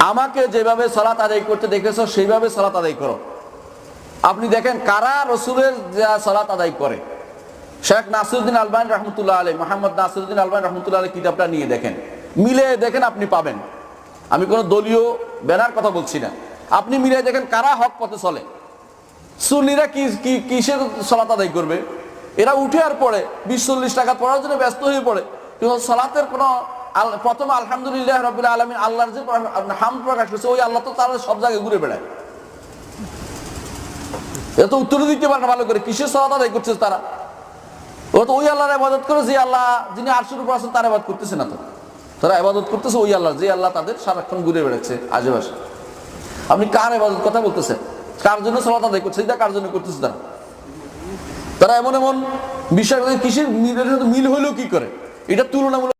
আমাকে যেভাবে সালাত আদায় করতে দেখেছ, সেইভাবে সলাত আদায় করো। আপনি দেখেন কারা রসুলের যা সালাত আদায় করে। শেখ নাসিরুদ্দিন আলবান রহমতুল্লাহ আলী মোহাম্মদ নাসিরুদ্দিন আলবান রহমতুল্লাহ আলী কিতাবটা নিয়ে দেখেন। মিলে দেখেন আপনি পাবেন। আমি কোনো দলীয় ব্যানার কথা বলছি না। আপনি মিলে দেখেন কারা হক পথে চলে। সুন্নিরা কি, কিসের সলাত আদায় করবে? এরা উঠে আর পড়ে। বিশ চল্লিশ টাকা পড়ার জন্য ব্যস্ত হয়ে পড়ে। সলাতের কোনো প্রথম আলহামদুলিল্লাহ রবিল্লা আলমী আল্লাহর যে হাম প্রকাশ করছে, ওই আল্লাহ তো তারা সব জায়গায় ঘুরে বেড়ায়। এত উত্তর দিতে পারে না ভালো করে, কিসের সলাত আদায় করছে তারা? ও তো ওই আল্লাহর আবাদত করে, যে আল্লাহ, যিনি আরশুর উপর আছেন, তার আবাদ করতেছে না তো। তারা আবাদত করতেছে ওই আল্লাহ যে আল্লাহ তাদের সারাক্ষণ ঘুরে বেড়াচ্ছে আশেপাশে আপনি কার আবাদত কথা বলতেছেন? কার জন্য সলাত আদায় করছে? এটা কার জন্য করতেছে তারা? তারা এমন এমন বিষয় কিসের মিল মিল হইল কি করে? এটা তুলনামূলক